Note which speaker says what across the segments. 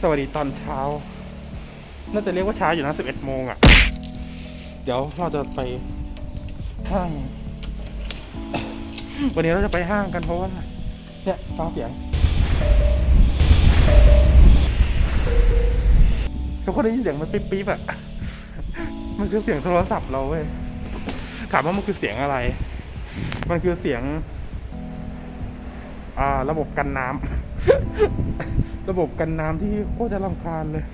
Speaker 1: สวัสดีตอนเช้า น่าจะเรียกว่าเช้าอยู่นะสิบเอ็ดโมงอะ เดี๋ยวเราจะไปห้าง วันนี้เราจะไปห้างกันเพราะว่า เนี่ยฟังเสียง ทุกคนได้ยินเสียงมันปิ๊บปิ๊บอะมันคือเสียงโทรศัพท์เราเว้ย ถามว่ามันคือเสียงอะไร มันคือเสียง ระบบกันน้ำ ระบบกันน้ำที่โคตรจะรำคาญเลย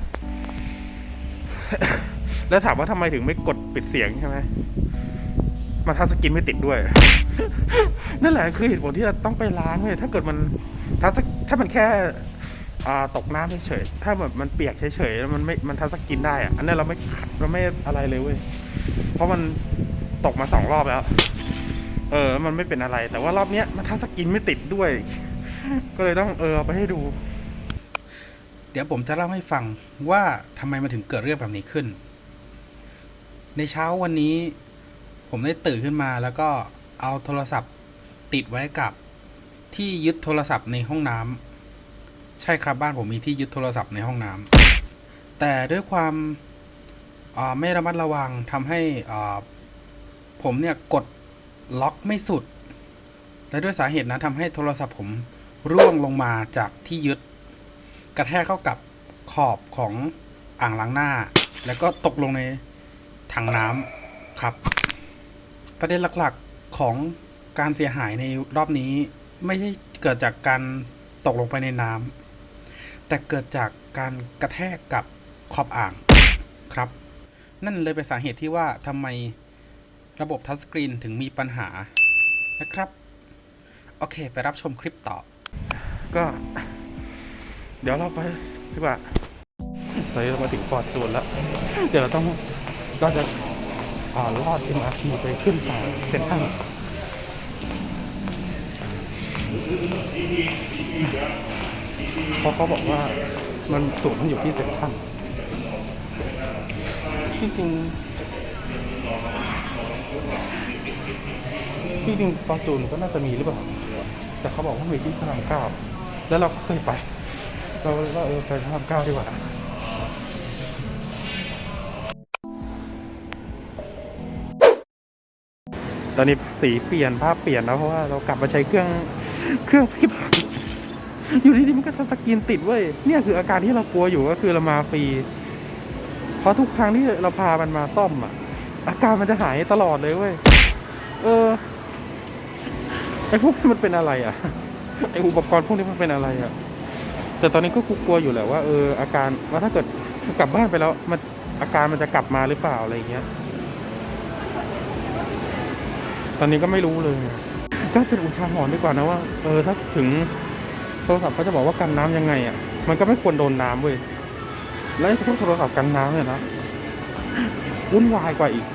Speaker 1: แล้วถามว่าทำไมถึงไม่กดปิดเสียงใช่ไหมมาทัสกรีนไม่ติดด้วย นั่นแหละคือเหตุผลที่เราต้องไปล้างเลยถ้าเกิดมันทัสถ้ามันแค่ตกน้ำเฉยๆถ้าแบบมันเปียกเฉยๆแล้วมันไม่มันทัสกรีนได้อะอันนี้เราไม่เราไม่อะไรเลยเว้ยเพราะมันตกมาสองรอบแล้ว เออ มันไม่เป็นอะไร แต่ว่ารอบเนี้ยมันทัสกรีนไม่ติดด้วย ก็เลยต้องเออเอาไปให้ดู
Speaker 2: เดี๋ยวผมจะเล่าให้ฟังว่าทำไมมันถึงเกิดเรื่องแบบนี้ขึ้น ในเช้าวันนี้ ผมได้ตื่นขึ้นมาแล้วก็เอาโทรศัพท์ติดไว้กับที่ยึดโทรศัพท์ในห้องน้ำใช่ครับบ้านผมมีที่ยึดโทรศัพท์ในห้องน้ำแต่ด้วยความไม่ระมัดระวังทำให้ผมเนี่ยกด ล็อกไม่สุด และด้วยสาเหตุนั้นทำให้โทรศัพท์ผมร่วงลงมาจากที่ยึด กระแทกเข้ากับขอบของอ่างล้างหน้า แล้วก็ตกลงในถังน้ำครับ ประเด็นหลักๆของการเสียหายในรอบนี้ ไม่ใช่เกิดจากการตกลงไปในน้ำแต่เกิดจากการกระแทกกับขอบอ่างครับ นั่นเลยเป็นสาเหตุที่ว่าทำไม ระบบทัชสกรีนถึงมีปัญหานะครับ โอเค ไปรับชมคลิปต่อ
Speaker 1: ก็ เดี๋ยวเราไปดีกว่าตอนนี้เรามาถึงฟอร์จูนแล้ว เดี๋ยวเราต้องก็จะอ่าลอด MRT ไปขึ้นฝั่งเซ็นทรัลเพราะเขาบอกว่ามันสูงมันอยู่ที่เซ็นทรัลจริงๆ จริงฟอร์จูนก็น่าจะมีหรือเปล่า แต่เขาบอกว่ามีที่พระรามเก้า แล้วเราก็เคยไป เราเลยว่าเออไปพระรามเก้าดีกว่าตอนนี้สีเปลี่ยนภาพเปลี่ยนแล้วเพราะว่าเรากลับมาใช้เครื่องเครื่องพิมพ์อยู่ดีๆมันก็สกรีนติดเว้ยเนี่ยคืออาการที่เรากลัวอยู่ก็คือเรามาฟรีเพราะทุกครั้งที่เราพามันมาซ่อมอะ อาการมันจะหายตลอดเลยเว้ย เออ ไอ้พวกนี้มันเป็นอะไรอะ ไออุปกรณ์พวกนี้มันเป็นอะไรอะ แต่ตอนนี้ก็กลัวอยู่แหละว่าเอออาการว่าถ้าเกิดกลับบ้านไปแล้วมันอาการมันจะกลับมาหรือเปล่าอะไรเงี้ย ตอนนี้ก็ไม่รู้เลย ก็เป็นอุทาหรณ์ดีกว่านะว่า เออถ้าถึงโทรศัพท์เขาจะบอกว่ากันน้ำยังไงอะ มันก็ไม่ควรโดนน้ำเว้ย แล้วไอ้พวกโทรศัพท์กันน้ำเนี่ยนะ วุ่นวายกว่าอีก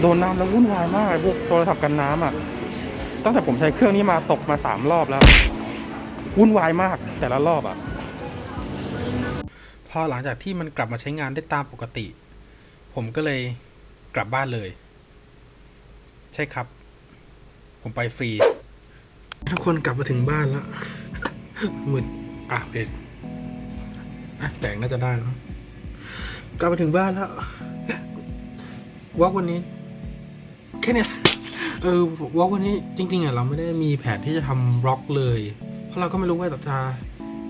Speaker 1: โดนน้ำแล้ววุ่นวายมากพวกโทรศัพท์กันน้ำอะ ตั้งแต่ผมใช้เครื่องนี้มาตกมาสามรอบแล้ว วุ่นวายมากแต่ละรอบอะ
Speaker 2: พอหลังจากที่มันกลับมาใช้งานได้ตามปกติ ผมก็เลยกลับบ้านเลย ใช่ครับ ผมไปฟรี ทุกคนกลับมาถึงบ้านแล้วมืดอะโอเคแสงน่าจะได้แล้ว กลับมาถึงบ้านแล้ววอล์กวันนี้ แค่นี้เออวอล์กวันนี้จริง ๆอะเราไม่ได้มีแผนที่จะทำบล็อกเลย เพราะเราก็ไม่รู้ว่าจะ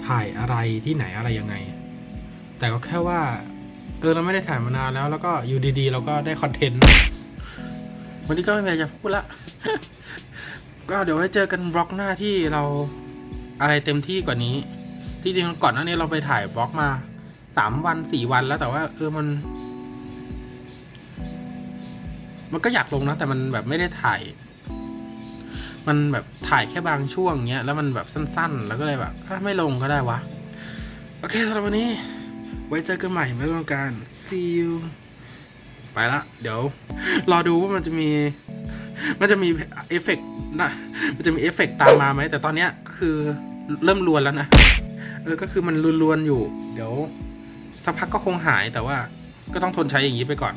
Speaker 2: ถ่ายอะไรที่ไหนอะไรยังไง แต่ก็แค่ว่า เออเราไม่ได้ถ่ายมานานแล้ว แล้วก็อยู่ดีๆ เราก็ได้คอนเทนต์วันนี้ก็ไม่มีอะไรจะพูดละก็เดี๋ยวไว้เจอกันบล็อกหน้าที่เราอะไรเต็มที่กว่านี้ ที่จริงก่อนหน้านี้เราไปถ่ายบล็อกมา สามวันสี่วันแล้วแต่ว่า เออมัน มันก็อยากลงนะ แต่มันแบบไม่ได้ถ่าย มันแบบถ่ายแค่บางช่วงเงี้ย แล้วมันแบบสั้น ๆ แล้วก็เลยแบบไม่ลงก็ได้วะ โอเคสำหรับวันนี้ ไว้เจอกันใหม่ไม่ต้องการ see you ไปละ เดี๋ยว รอดูว่ามันจะมี มันจะมีเอฟเฟกต์นะมันจะมีเอฟเฟกต์ตามมาไหม แต่ตอนเนี้ยคือเริ่มรวนแล้วนะ เออ ก็คือมันรวนๆอยู่ เดี๋ยว สักพักก็คงหายแต่ว่าก็ต้องทนใช้อย่างนี้ไปก่อน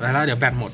Speaker 2: แล้วเดี๋ยวแบตหมด